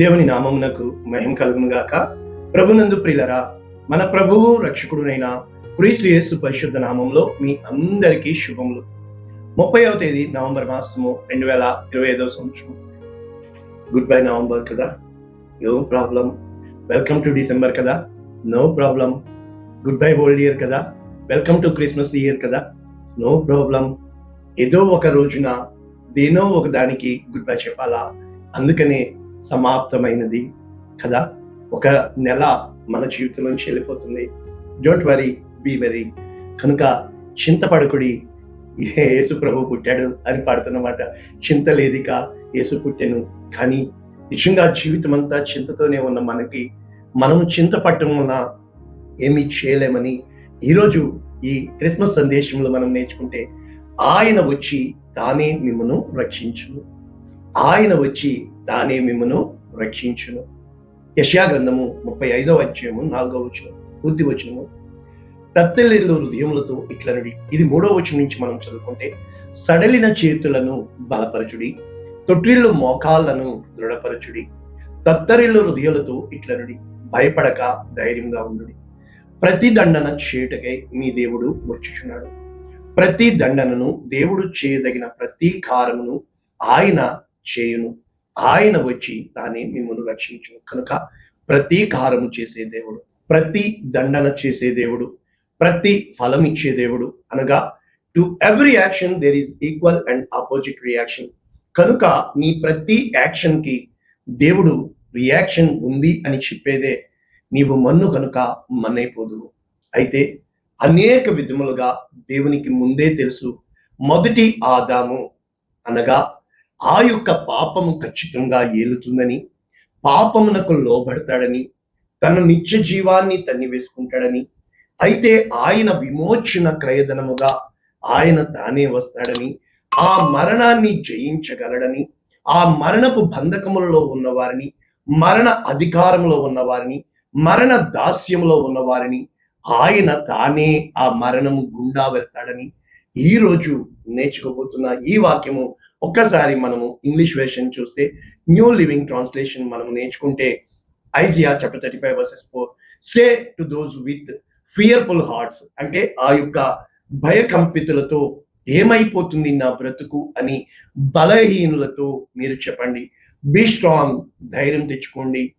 దేవుని నామమునకు మహిమ కలుగునుగాక ప్రభునందు ప్రియులరా మన ప్రభువు రక్షకుడునైన క్రీస్తు యేసు పరిశుద్ధ నామంలో మీ అందరికీ శుభములు. ముప్పైవ తేదీ నవంబర్ మాసము రెండు వేల ఇరవై ఐదవ సంవత్సరం. గుడ్ బై నవంబర్ కదా? No problem? Welcome to December కదా? No problem. Goodbye old year కదా? వెల్కమ్ టు క్రిస్మస్ ఇయర్ కదా? No problem. ఏదో ఒక రోజున దేనో ఒక దానికి గుడ్ బై చెప్పాలా? అందుకనే సమాప్తమైనది కదా? ఒక నెల మన జీవితం నుంచి వెళ్ళిపోతుంది. డోంట్ వరీ బీ వెరీ కనుక చింతపడకుడి యేసు ప్రభు పుట్టాడు అని పాడుతున్నమాట. చింత లేదిక యేసు పుట్టాను. కానీ నిజంగా జీవితం అంతా చింతతోనే ఉన్న మనకి మనము చింతపట్టడం వలన ఏమీ చేయలేమని ఈరోజు ఈ క్రిస్మస్ సందేశంలో మనం నేర్చుకుంటే ఆయన వచ్చి తానే మిమ్మను రక్షించును. ఆయన వచ్చి తానే మిమ్మను రక్షించును. యశా గ్రంథము ముప్పై ఐదవ అధ్యాయము నాలుగవ వచనం పూర్తి వచనము. తత్తెల్లిల్లు హృదయములతో ఇట్లనుడి. ఇది మూడవ వచనం నుంచి మనం చదువుకుంటే సడలిన చేతులను బలపరచుడి తొట్టిళ్ళు మోకాళ్ళను దృఢపరచుడి తత్తరిల్లు హృదయాలతో ఇట్లనుడి భయపడక ధైర్యంగా ఉండుడి. ప్రతి దండన చేయుటకై మీ దేవుడు వచ్చుచున్నాడు ప్రతి దండనను దేవుడు చేయదగిన ప్రతీకారమును ఆయన చేయును. ఆయన వచ్చి తానే మిమ్మల్ని రక్షించును. కనుక ప్రతీకారము చేసే దేవుడు ప్రతి దండన చేసే దేవుడు ప్రతి ఫలం ఇచ్చే దేవుడు అనగా to every action there is equal and opposite reaction కనుక నీ ప్రతి యాక్షన్కి దేవుడు రియాక్షన్ ఉంది అని చెప్పేదే. నీవు మన్ను కనుక మన్నైపోదు అయితే అనేక విధములుగా దేవునికి ముందే తెలుసు. మొదటి ఆదాము అనగా ఆ యొక్క పాపము ఖచ్చితంగా ఏలుతుందని పాపమునకు లోబడతాడని తన నిత్య జీవాన్ని తన్ని వేసుకుంటాడని అయితే ఆయన విమోచన క్రయధనముగా ఆయన తానే వస్తాడని ఆ మరణాన్ని జయించగలడని ఆ మరణపు బంధకములలో ఉన్నవారిని మరణ అధికారంలో ఉన్నవారిని మరణ దాస్యంలో ఉన్నవారిని ఆయన తానే ఆ మరణము గుండా వెళ్తాడని ఈ రోజు నేర్చుకోబోతున్న ఈ వాక్యము ఒక్కసారి మనము ఇంగ్లీష్ వెర్షన్ చూస్తే న్యూ లివింగ్ ట్రాన్స్లేషన్ మనము నేర్చుకుంటే Isaiah chapter thirty five verses four say to those with fearful hearts అంటే ఆ యొక్క భయకంపితులతో ఏమైపోతుంది నా బ్రతుకు అని బలహీనులతో మీరు చెప్పండి. బీ స్ట్రాంగ్ ధైర్యం తెచ్చుకోండి.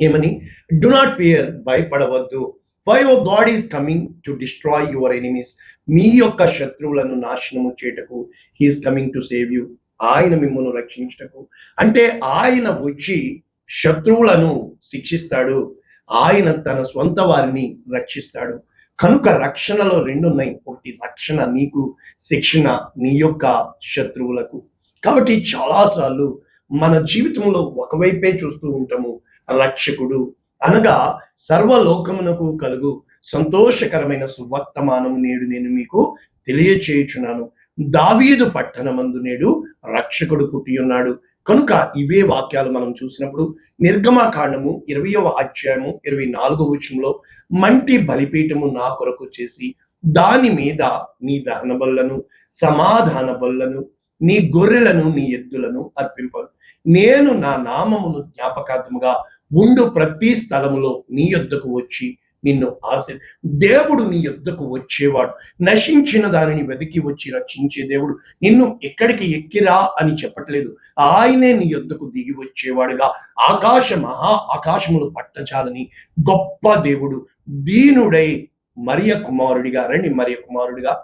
ఏమని? డు నాట్ ఫియర్ భయపడవద్దు. For O God is coming to destroy your enemies మీ యొక్క శత్రువులను నాశనము చేయటకు he is coming to save you ఆయన మిమ్మల్ని రక్షించటకు. అంటే ఆయన వచ్చి శత్రువులను శిక్షిస్తాడు. ఆయన తన స్వంత వారిని రక్షిస్తాడు. కనుక రక్షణలో రెండు ఉన్నాయి ఒకటి రక్షణ నీకు శిక్షణ నీ యొక్క శత్రువులకు. కాబట్టి చాలాసార్లు మన జీవితంలో ఒకవైపే చూస్తూ ఉంటాము. రక్షకుడు అనగా సర్వలోకమునకు కలుగు సంతోషకరమైన సువర్తమానము నేడు నేను మీకు తెలియచేయుచున్నాను. దావీదు పట్టణమందు నేడు రక్షకుడు పుట్టి ఉన్నాడు. కనుక ఇవే వాక్యాలు మనం చూసినప్పుడు నిర్గమాకాండము ఇరవయవ అధ్యాయము ఇరవై నాలుగవ వచనంలో మంటి బలిపీఠము నా కొరకు చేసి దాని మీద నీ దహన బల్లను సమాధాన బల్లను నీ గొర్రెలను నీ ఎద్దులను అర్పింపను నేను నా నామమును జ్ఞాపకార్థముగా ఉండు ప్రతి స్థలములో నీ యొద్దకు వచ్చి నిన్ను ఆశ దేవుడు నీ యొద్దకు వచ్చేవాడు. నశించిన దానిని వెతికి వచ్చి రక్షించే దేవుడు నిన్ను ఎక్కడికి ఎక్కిరా అని చెప్పట్లేదు. ఆయనే నీ యొద్దకు దిగి వచ్చేవాడుగా. ఆకాశ మహా ఆకాశములు పట్టచాలని గొప్ప దేవుడు దీనుడై మరియ కుమారుడిగా రండి మరియ కుమారుడిగా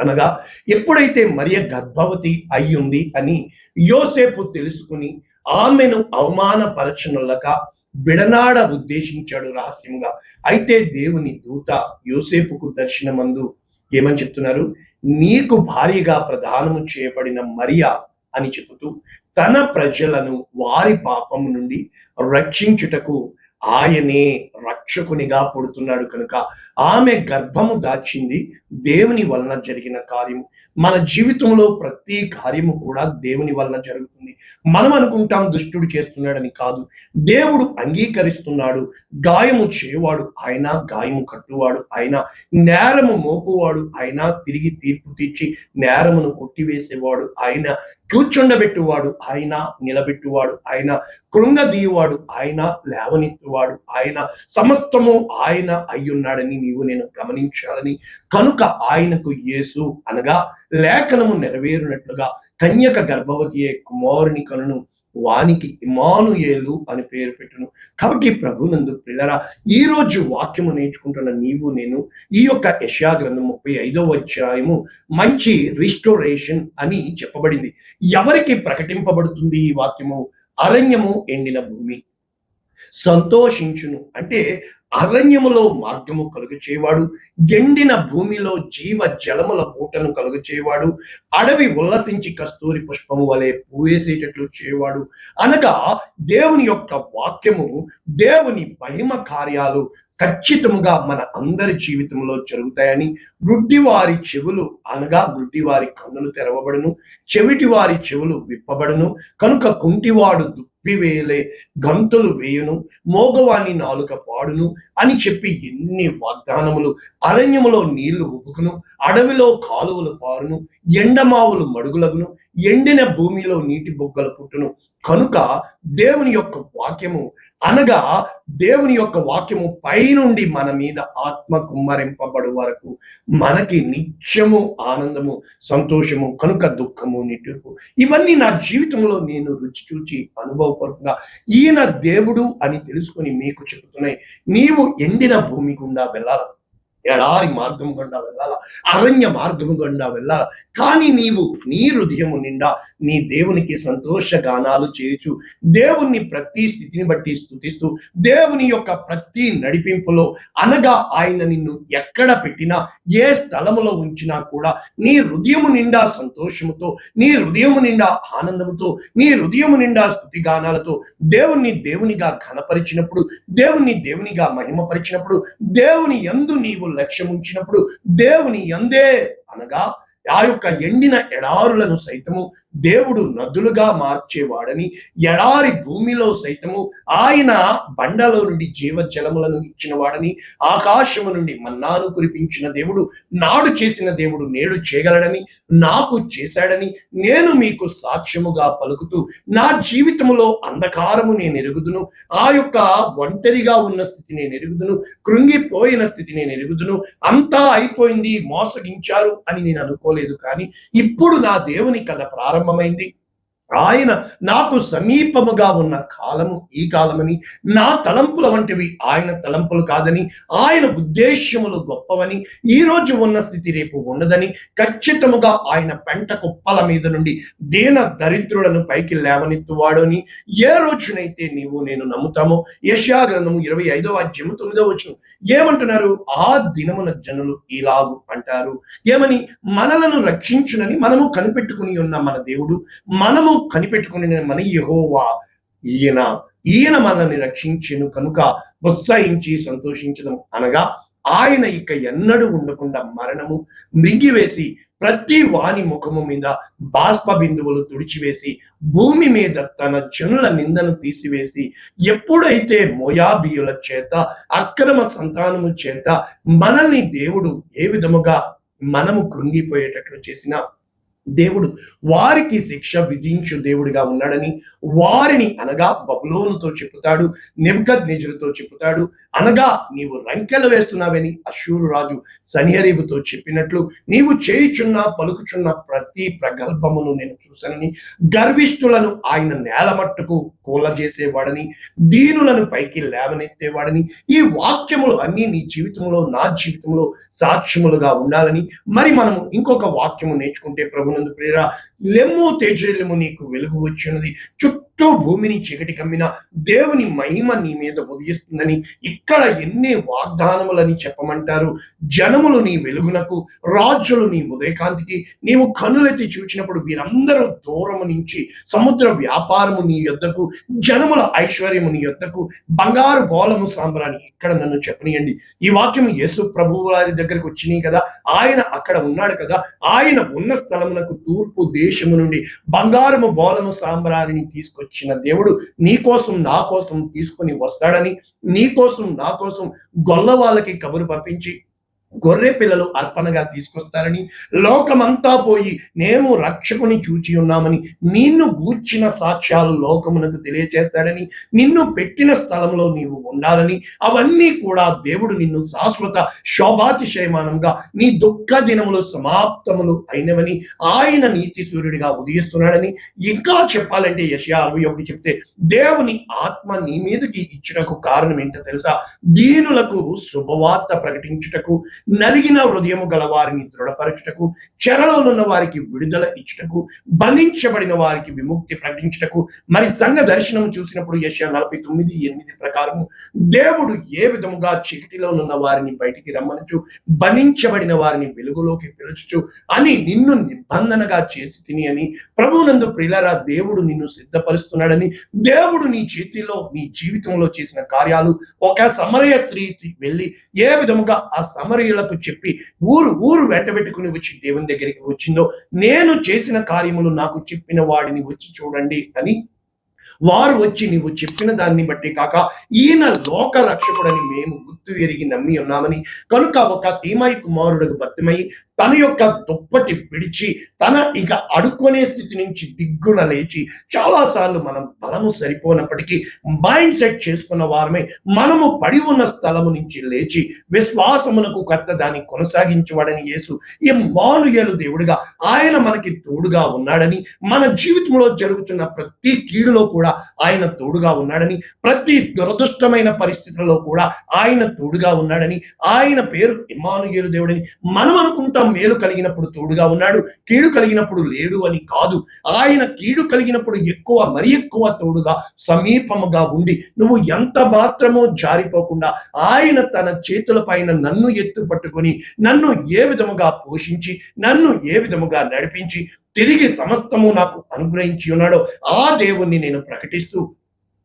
అనగా ఎప్పుడైతే మరియ గర్భవతి అయ్యుంది అని యోసేపు తెలుసుకుని ఆమెను అవమానపరచనులక బిడనాడ ఉద్దేశించాడు రహస్యంగా అయితే దేవుని దూత యోసేపుకు దర్శనమందు ఏమని చెప్తున్నారు? నీకు భార్యగా ప్రధానము చేయబడిన మరియా అని చెబుతూ తన ప్రజలను వారి పాపం నుండి రక్షించుటకు ఆయనే రక్షకునిగా పుడుతున్నాడు కనుక ఆమె గర్భము దాచింది దేవుని వలన జరిగిన కార్యము. మన జీవితంలో ప్రతి కార్యము కూడా దేవుని వలన జరుగుతుంది. మనం అనుకుంటాం దుష్టుడు చేస్తున్నాడని కాదు. దేవుడు అంగీకరిస్తున్నాడు. గాయము చేయవాడు ఆయన గాయము కట్టువాడు ఆయన నేరము మోపువాడు ఆయన తిరిగి తీర్పు తీర్చి నేరమును కొట్టివేసేవాడు ఆయన కూర్చుండబెట్టువాడు ఆయన నిలబెట్టువాడు ఆయన కృంగదీయవాడు ఆయన వాడు ఆయన సమస్తము ఆయన అయ్యున్నాడని నీవు నేను గమనించాలని. కనుక ఆయనకు యేసు అనగా లేఖనము నెరవేరునట్లుగా కన్యక గర్భవతి కుమారుని కనును వానికి ఇమానుయేలు అని పేరు పెట్టును. కాబట్టి ప్రభునందు పిల్లరా ఈ రోజు వాక్యము నేర్చుకుంటున్న నీవు నేను ఈ యొక్క యశా గ్రంథం ముప్పై ఐదో అధ్యాయము మంచి రిస్టోరేషన్ అని చెప్పబడింది. ఎవరికి ప్రకటింపబడుతుంది ఈ వాక్యము? అరణ్యము ఎండిన భూమి. సంతోషించును. అంటే అరణ్యములో మార్గము కలుగు చేయవాడు ఎండిన భూమిలో జీవ జలముల పూటను కలుగు చేయవాడు అడవి ఉల్లసించి కస్తూరి పుష్పము వలె పూవేసేటట్లు చేయవాడు అనగా దేవుని యొక్క వాక్యము దేవుని మహిమ కార్యాలు ఖచ్చితంగా మన అందరి జీవితంలో జరుగుతాయని గుడ్డివారి చెవులు అనగా గుడ్డివారి కన్నులు తెరవబడును చెవిటి వారి చెవులు విప్పబడును కనుక కుంటివాడు దుప్పివేలే గంతులు వేయును మోగవాణి నాలుక పాడును అని చెప్పి ఎన్ని వాగ్దానములు అరణ్యములో నీళ్ళు ఉపుకును అడవిలో కాలువలు పారును ఎండమావులు మడుగులగును ఎండిన భూమిలో నీటి బొగ్గలు పుట్టును కనుక దేవుని యొక్క వాక్యము అనగా దేవుని యొక్క వాక్యము పైనుండి మన మీద ఆత్మ కుమ్మరింపబడు వరకు మనకి నిత్యము ఆనందము సంతోషము కనుక దుఃఖము నిట్టుకు ఇవన్నీ నా జీవితంలో నేను రుచి చూచి అనుభవపూర్వకంగా ఈయన దేవుడు అని తెలుసుకొని మీకు చెబుతున్నాయి. నీవు ఎండిన భూమి గుండా వెళ్ళాలి? ఎడారి మార్గం గుండా వెళ్ళాల? అరణ్య మార్గము గుండా వెళ్ళాల? కానీ నీవు నీ హృదయము నిండా నీ దేవునికి సంతోష గానాలు చేయొచ్చు దేవుణ్ణి ప్రతి స్థితిని బట్టి స్థుతిస్తూ దేవుని యొక్క ప్రతి నడిపింపులో అనగా ఆయన నిన్ను ఎక్కడ పెట్టినా ఏ స్థలములో ఉంచినా కూడా నీ హృదయము నిండా సంతోషముతో నీ హృదయము నిండా ఆనందముతో నీ హృదయము నిండా స్థుతి గానాలతో దేవుణ్ణి దేవునిగా ఘనపరిచినప్పుడు దేవుణ్ణి దేవునిగా మహిమపరిచినప్పుడు దేవుని ఎందు నీవు లక్ష్యం ఉంచినప్పుడు దేవుని ఎందే అనగా ఆ యొక్క ఎండిన ఎడారులను సైతము దేవుడు నదులుగా మార్చేవాడని ఎడారి భూమిలో సైతము ఆయన బండలో నుండి జీవ జలములను ఇచ్చిన వాడని ఆకాశము నుండి మన్నాను కురిపించిన దేవుడు నాడు చేసిన దేవుడు నేడు చేయగలడని నాకు చేశాడని నేను మీకు సాక్ష్యముగా పలుకుతూ నా జీవితములో అంధకారము నేను ఎరుగుదును ఆ యొక్క ఒంటరిగా ఉన్న స్థితి నేను ఎరుగుదును కృంగిపోయిన స్థితి నేను ఎరుగుదును అంతా అయిపోయింది మోసగించారు అని నేను అనుకోలేదు కానీ ఇప్పుడు నా దేవుని కథ ప్రారంభమైంది ఆయన నాకు సమీపముగా ఉన్న కాలము ఈ కాలమని నా తలంపుల వంటివి ఆయన తలంపులు కాదని ఆయన ఉద్దేశ్యములు గొప్పవని ఈ రోజు ఉన్న స్థితి రేపు ఉండదని ఖచ్చితముగా ఆయన పెంట కుప్పల మీద నుండి దీన దరిద్రులను పైకి లేవనెత్తువాడని ఏ రోజునైతే నీవు నేను నమ్ముతామో యశా గ్రంథము ఇరవై ఐదవ అధ్యాయము తొమ్మిదవ వచ్చును ఏమంటున్నారు? ఆ దినమున జనులు ఇలాగు అంటారు. ఏమని? మనలను రక్షించునని మనము కనిపెట్టుకుని ఉన్న మన దేవుడు మనము కనిపెట్టుకుని మన యహోవా ఈయన ఈయన మనల్ని రక్షించెను కనుక ఉత్సహించి సంతోషించడం అనగా ఆయన ఇక ఎన్నడూ ఉండకుండా మరణము మింగివేసి ప్రతి వాని ముఖము మీద బాష్ప బిందువులు తుడిచివేసి భూమి మీద తన జనుల నిందను తీసివేసి ఎప్పుడైతే మోయాబియుల చేత అక్రమ సంతానము చేత మనల్ని దేవుడు ఏ విధముగా మనము కృంగిపోయేటట్లు చేసినా దేవుడు వారికి శిక్ష విధించు దేవుడిగా ఉన్నాడని వారిని అనగా బబులోనుతో చెప్పుతాడు నెబ్కద్ నిజులతో చెప్పుతాడు అనగా నీవు రంకెలు వేస్తున్నావని అశూరు రాజు సనిహరీబుతో చెప్పినట్లు నీవు చేయుచున్న పలుకుచున్న ప్రతి ప్రగల్భమును నేను చూశానని గర్విష్ఠులను ఆయన నేల మట్టుకు కూలజేసేవాడని దీనులను పైకి లేవనెత్తేవాడని ఈ వాక్యములు అన్ని నీ జీవితంలో నా జీవితంలో సాక్ష్యములుగా ఉండాలని మరి మనము ఇంకొక వాక్యము నేర్చుకుంటే ప్రభునందు ప్రేర లెమ్ము తేజరిల్లము నీకు వెలుగు వచ్చినది. చుట్టూ చుట్టూ భూమిని చీకటి కమ్మిన దేవుని మహిమ నీ మీద ఉదయిస్తుందని ఇక్కడ ఎన్ని వాగ్దానములని చెప్పమంటారు? జనములు నీ వెలుగునకు రాజులు నీ ఉదయకాంతికి నీవు కనులెత్తి చూచినప్పుడు వీరందరూ దూరము నుంచి సముద్ర వ్యాపారము నీ యొద్దకు జనముల ఐశ్వర్యము నీ యొద్దకు బంగారు బోలము సాంబ్రాన్ని ఇక్కడ నన్ను చెప్పనియండి. ఈ వాక్యం యేసు ప్రభు వారి దగ్గరకు వచ్చినాయి కదా? ఆయన అక్కడ ఉన్నాడు కదా? ఆయన ఉన్న స్థలమునకు తూర్పు దేశము నుండి బంగారము బోలము సాంబ్రాన్ని తీసుకొచ్చిన దేవుడు నీ కోసం నా కోసం తీసుకొని వస్తాడని నీ కోసం నా కోసం గొల్ల వాళ్ళకి కబురు పంపించి గొర్రె పిల్లలు అర్పణగా తీసుకొస్తారని లోకమంతా పోయి మేము రక్షకుని చూచి ఉన్నామని నిన్ను గూర్చిన సాక్ష్యాలు లోకమునకు తెలియచేస్తాడని నిన్ను పెట్టిన స్థలంలో నీవు ఉండాలని అవన్నీ కూడా దేవుడు నిన్ను శాశ్వత శోభాతిశయమానంగా నీ దుఃఖ దినములు సమాప్తములు అయినవని ఆయన నీతి సూర్యుడిగా ఉదయిస్తున్నాడని ఇంకా చెప్పాలంటే యశయా అరవై ఒకటి చెప్తే దేవుని ఆత్మ నీ మీదకి ఇచ్చుటకు కారణం ఏంటో తెలుసా? దీనులకు శుభవార్త ప్రకటించుటకు నలిగిన హృదయము గల వారిని దృఢపరచుటకు చెరలోనున్న వారికి విడుదల ఇచ్చుటకు బంధించబడిన వారికి విముక్తి ప్రకటించుటకు మరి సంఘ దర్శనం చూసినప్పుడు యశ నలభై తొమ్మిది ఎనిమిది ప్రకారము దేవుడు ఏ విధముగా చీకటిలో ఉన్న వారిని బయటికి రమ్మనుచు బంధించబడిన వారిని వెలుగులోకి పిలుచుచు అని నిన్ను నిబంధనగా చేసి తిని అని ప్రభువునందు ప్రిలరా దేవుడు నిన్ను సిద్ధపరుస్తున్నాడని దేవుడు నీ చేతిలో నీ జీవితంలో చేసిన కార్యాలు ఒక సమరయ స్త్రీ వెళ్ళి ఏ విధముగా ఆ సమరయ సమరయులకు చెప్పి ఊరు ఊరు వెంటబెట్టుకుని వచ్చి దేవుని దగ్గరికి వచ్చిందో నేను చేసిన కార్యములు నాకు చెప్పిన వాడిని వచ్చి చూడండి అని. వారు వచ్చి నీవు చెప్పిన దాన్ని బట్టి కాక ఈయన లోక రక్షకుడని మేము గుర్తు ఎరిగి నమ్మి ఉన్నామని కనుక ఒక తీమాయి కుమారుడికి భక్తిమై తన యొక్క దుప్పటి విడిచి తన ఇక అడుక్కునే స్థితి నుంచి దిగ్గున లేచి చాలాసార్లు మనం బలము సరిపోనప్పటికీ మైండ్ సెట్ చేసుకున్న వారమే మనము పడి ఉన్న స్థలము నుంచి లేచి విశ్వాసమునకు కర్త దాన్ని కొనసాగించేవాడని యేసు ఈ మానుయలు దేవుడిగా ఆయన మనకి తోడుగా ఉన్నాడని మన జీవితంలో జరుగుతున్న ప్రతి కీడులో కూడా ఆయన తోడుగా ఉన్నాడని ప్రతి దురదృష్టమైన పరిస్థితుల్లో కూడా ఆయన తోడుగా ఉన్నాడని ఆయన పేరు ఇమానుయేలు దేవుడని మనం అనుకుంటాం మేలు కలిగినప్పుడు తోడుగా ఉన్నాడు కీడు కలిగినప్పుడు లేడు అని కాదు. ఆయన కీడు కలిగినప్పుడు ఎక్కువ మరి ఎక్కువ తోడుగా సమీపముగా ఉండి నువ్వు ఎంత మాత్రమో జారిపోకుండా ఆయన తన చేతుల పైన నన్ను ఎత్తు పట్టుకొని నన్ను ఏ విధముగా పోషించి నన్ను ఏ విధముగా నడిపించి తిరిగి సమస్తము నాకు అనుగ్రహించి ఉన్నాడో ఆ దేవుణ్ణి నేను ప్రకటిస్తూ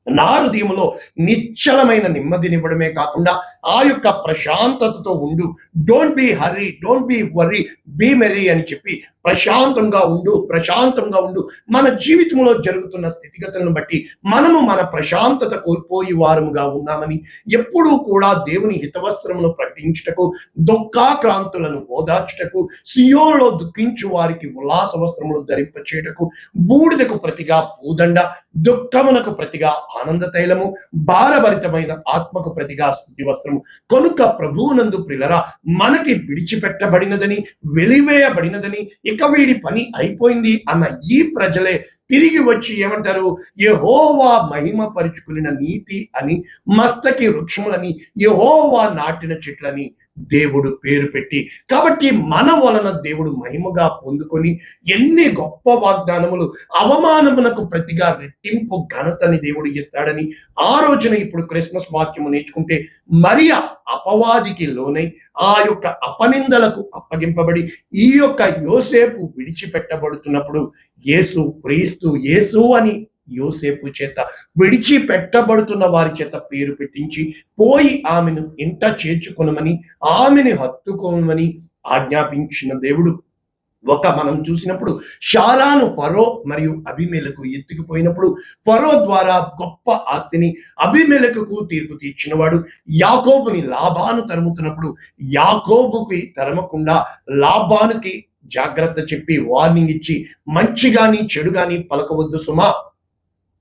నారుదీములో నిశ్చలమైన నెమ్మదినివ్వడమే కాకుండా ఆ యొక్క ప్రశాంతతతో ఉండు. Don't be hurry don't be worry be merry అని చెప్పి ప్రశాంతంగా ఉండు ప్రశాంతంగా ఉండు. మన జీవితంలో జరుగుతున్న స్థితిగతులను బట్టి మనము మన ప్రశాంతత కోల్పోయి వారముగా ఉన్నామని ఎప్పుడూ కూడా దేవుని హితవస్త్రమును ప్రకటించుటకు దుఃఖాక్రాంతులను ఓదార్చుటకు సియోలో దుఃఖించు వారికి ఉల్లాస వస్త్రములు ధరింపచేయటకు బూడిదకు ప్రతిగా పూదండ దుఃఖమునకు ప్రతిగా ఆనంద తైలము భారభరితమైన ఆత్మకు ప్రతిగా స్థుతి వస్త్రము కనుక ప్రభువునందు ప్రిలరా మనకి విడిచిపెట్టబడినదని వెలివేయబడినదని ఇక వీడి పని అయిపోయింది అన్న ఈ ప్రజలే తిరిగి వచ్చి ఏమంటారు? యహోవా మహిమ పరుచుకున్న నీతి అని మస్తకి వృక్షములని యహోవా నాటిన చెట్లని దేవుడు పేరు పెట్టి కాబట్టి మన వలన దేవుడు మహిమగా పొందుకొని ఎన్ని గొప్ప వాగ్దానములు అవమానమునకు ప్రతిగా రెట్టింపు ఘనతని దేవుడు ఇస్తాడని ఆ రోజున ఇప్పుడు క్రిస్మస్ వాక్యము నేర్చుకుంటే మరి అపవాదికి లోనై ఆ యొక్క అపనిందలకు అప్పగింపబడి ఈ యొక్క యోసేపు విడిచిపెట్టబడుతున్నప్పుడు యేసు క్రీస్తు యేసు అని యోసేపు చేత విడిచిపెట్టబడుతున్న వారి చేత పేరు పెట్టించి పోయి ఆమెను ఇంట చేర్చుకొనమని ఆమెను హత్తుకోనమని ఆజ్ఞాపించిన దేవుడు. ఒక మనం చూసినప్పుడు షారాను ఫరో మరియు అభిమేలకు ఎత్తుకుపోయినప్పుడు ఫరో ద్వారా గొప్ప ఆస్తిని అభిమేలకుకు తీర్పు తీర్చినవాడు. యాకోబుని లాభాను తరుముతున్నప్పుడు యాకోబుకి తరమకుండా లాభానికి జాగ్రత్త చెప్పి వార్నింగ్ ఇచ్చి మంచి చెడుగాని చెడు పలకవద్దు సుమా.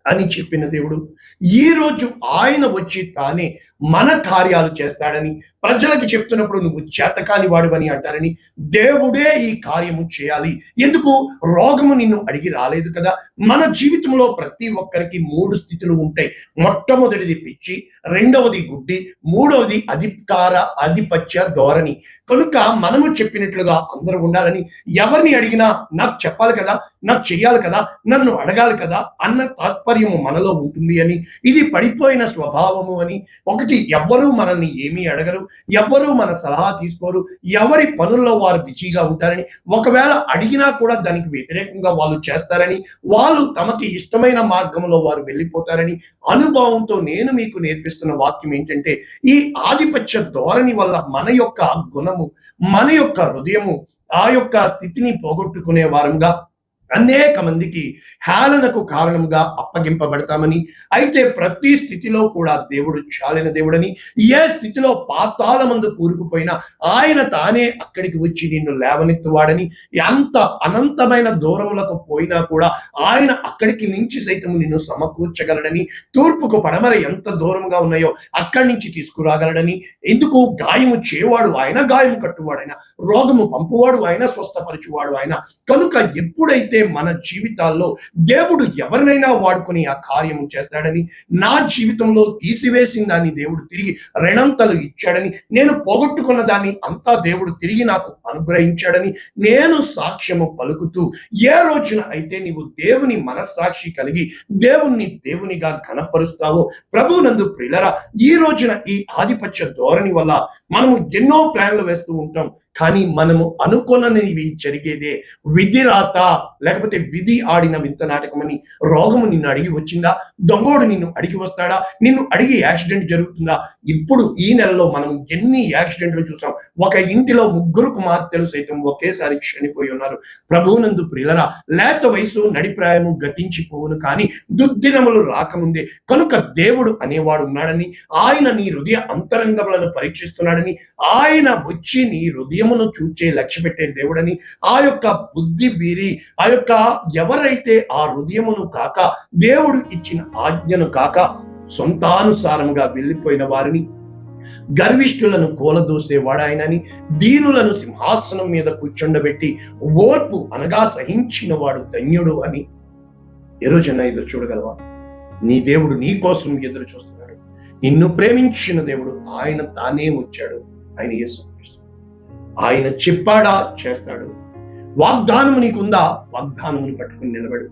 అని చెప్పిన దేవుడు ఈ రోజు ఆయన వచ్చి తానే మన కార్యాలు చేస్తాడని ప్రజలకు చెప్తున్నప్పుడు నువ్వు చేతకాని వాడువని అంటారని దేవుడే ఈ కార్యము చేయాలి. ఎందుకు? రోగము నిన్ను అడిగి రాలేదు కదా. మన జీవితంలో ప్రతి ఒక్కరికి మూడు స్థితులు ఉంటాయి. మొట్టమొదటిది పిచ్చి రెండవది గుడ్డి మూడవది అధికార ఆధిపత్య ధోరణి. కనుక మనము చెప్పినట్లుగా అందరూ ఉండాలని ఎవరిని అడిగినా నాకు చెప్పాలి కదా నాకు చెయ్యాలి కదా నన్ను అడగాలి కదా అన్న తాత్పర్యము మనలో ఉంటుంది అని ఇది పడిపోయిన స్వభావము అని. ఒకటి ఎవ్వరూ మనల్ని ఏమీ అడగరు ఎవ్వరూ మన సలహా తీసుకోరు ఎవరి పనుల్లో వారు బిజీగా ఉంటారని. ఒకవేళ అడిగినా కూడా దానికి వ్యతిరేకంగా వాళ్ళు చేస్తారని వాళ్ళు తమకి ఇష్టమైన మార్గంలో వారు వెళ్ళిపోతారని అనుభవంతో నేను మీకు నేర్పిస్తున్న వాక్యం ఏంటంటే ఈ ఆధిపత్య ధోరణి వల్ల మన యొక్క గుణం గుణము మన యొక్క హృదయము ఆ యొక్క స్థితిని పోగొట్టుకునే వారంగా అనేక మందికి హేళనకు కారణంగా అప్పగింపబడతామని అయితే ప్రతి స్థితిలో కూడా దేవుడు చాలిన దేవుడని ఏ స్థితిలో పాతాళమందు కూరుకుపోయినా ఆయన తానే అక్కడికి వచ్చి నిన్ను లేవనెత్తువాడని ఎంత అనంతమైన దూరములకు పోయినా కూడా ఆయన అక్కడికి నుంచి సైతం నిన్ను సమకూర్చగలడని తూర్పుకు పడమర ఎంత దూరంగా ఉన్నాయో అక్కడి నుంచి తీసుకురాగలడని ఎందుకు గాయము చేవాడు ఆయన గాయము కట్టువాడు ఆయన రోగము పంపువాడు ఆయన స్వస్థపరచువాడు ఆయన. కనుక ఎప్పుడైతే మన జీవితాల్లో దేవుడు ఎవరినైనా వాడుకొని ఆ కార్యము చేస్తాడని నా జీవితంలో తీసివేసిన దాన్ని దేవుడు తిరిగి రెండంతలు ఇచ్చాడని నేను పోగొట్టుకున్న దాన్ని అంతా దేవుడు తిరిగి నాకు అనుగ్రహించాడని నేను సాక్ష్యము పలుకుతూ ఏ రోజున అయితే నీవు దేవుని మనస్సాక్షి కలిగి దేవుణ్ణి దేవునిగా ఘనపరుస్తావో ప్రభునందు ప్రిలరా ఈ రోజున ఈ ఆధిపత్య ధోరణి వల్ల మనము ఎన్నో ప్లాన్లు వేస్తూ ఉంటాం. కానీ మనము అనుకున్నవి జరిగేదే విధి రాత లేకపోతే విధి ఆడిన వింత నాటకమని రోగము నిన్ను అడిగి వచ్చిందా? దొంగోడు నిన్ను అడిగి వస్తాడా? నిన్ను అడిగి యాక్సిడెంట్ జరుగుతుందా? ఇప్పుడు ఈ నెలలో మనం ఎన్ని యాక్సిడెంట్లు చూసాం? ఒక ఇంటిలో ముగ్గురు కుమార్తెలు సైతం ఒకేసారి చనిపోయి ఉన్నారు. ప్రభువునందు ప్రియులరా లేత వయసు నడిప్రాయము గతించిపోవును కానీ దుర్దినములు రాకముందే కనుక దేవుడు అనేవాడు ఉన్నాడని ఆయన నీ హృదయ అంతరంగములను పరీక్షిస్తున్నాడని ఆయన వచ్చి నీ హృదయమును చూచే లక్ష్య పెట్టే దేవుడని ఆ యొక్క బుద్ధి వీరి ఆ యొక్క ఎవరైతే ఆ హృదయమును కాక దేవుడు ఇచ్చిన ఆజ్ఞను కాక సొంతానుసారంగా వెళ్ళిపోయిన వారిని గర్విష్ఠులను కూలదోసేవాడాయనని దీనులను సింహాసనం మీద కూర్చుండబెట్టి ఓర్పు అనగా సహించిన వాడు ధన్యుడు అని ఏ రోజైనా ఎదురు చూడగలవా? నీ దేవుడు నీ కోసం ఎదురు చూస్తున్నాడు. నిన్ను ప్రేమించిన దేవుడు ఆయన తానే వచ్చాడు. ఆయన యేసు. ఆయన చెప్పాడా చేస్తాడు. వాగ్దానము నీకుందా? వాగ్దానమును పట్టుకుని నిలబడు.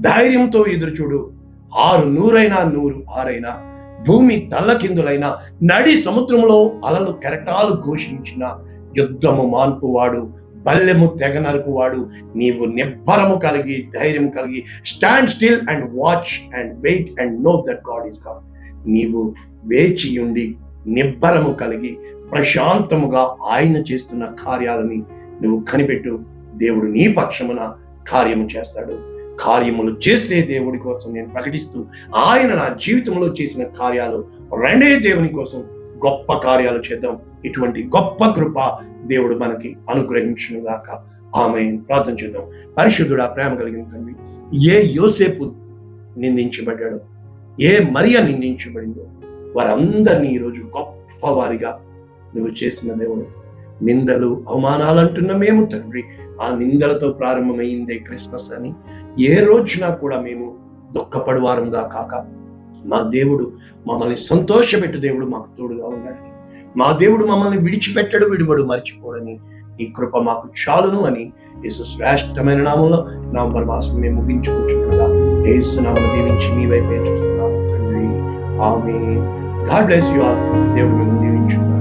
ధైర్యంతో ఎదురు చూడు ఆరు నూరైనా నూరు ఆరైనా భూమి తల్లకిందులైన నడి సముద్రంలో అలలు కెరటాలు ఘోషించిన యుద్ధము మాన్పువాడు బల్లెము తెగ నరుకువాడు నీవు నిబ్బరము కలిగి ధైర్యం కలిగి stand still and watch and wait and know that God is God నీవు వేచి ఉండి నిబ్బరము కలిగి ప్రశాంతముగా ఆయన చేస్తున్న కార్యాలని నువ్వు కనిపెట్టు. దేవుడు నీ పక్షమున కార్యము చేస్తాడు. కార్యములు చేసే దేవుడి కోసం నేను ప్రకటిస్తూ ఆయన నా జీవితంలో చేసిన కార్యాలు రెండే దేవుని కోసం గొప్ప కార్యాలు చేద్దాం. ఇటువంటి గొప్ప కృప దేవుడు మనకి అనుగ్రహించునుగాక. ఆమె ప్రార్థన చేద్దాం. పరిశుద్ధుడా ప్రేమ కలిగిన తండ్రి ఏ యోసేపు నిందించబడ్డాడో? ఏ మరియ నిందించబడిందో? వారందరినీ ఈరోజు గొప్ప వారిగా నువ్వు చేసిన దేవుడు నిందలు అవమానాలు అంటున్న మేము తండ్రి. ఆ నిందలతో ప్రారంభమైందే క్రిస్మస్ అని ఏ రోజున కూడా మేము దుఃఖపడువారంగా కాక మా దేవుడు మమ్మల్ని సంతోషపెట్టు దేవుడు మాకు తోడుగా ఉన్నాడని. మా దేవుడు మమ్మల్ని విడిచిపెట్టడు విడివడు మర్చిపోడని ఈ కృప మాకు చాలును అని యేసు శ్రేష్టమైన నామంలో నవంబర్ మాసం మేము ముగించుకుంటున్నాగా యేసు నామం దీవించి మీ వైపే చూస్తున్నాము తండ్రి. ఆమె గాడ్ బ్లెస్ యు ఆల్. దేవుడు మిమ్మల్ని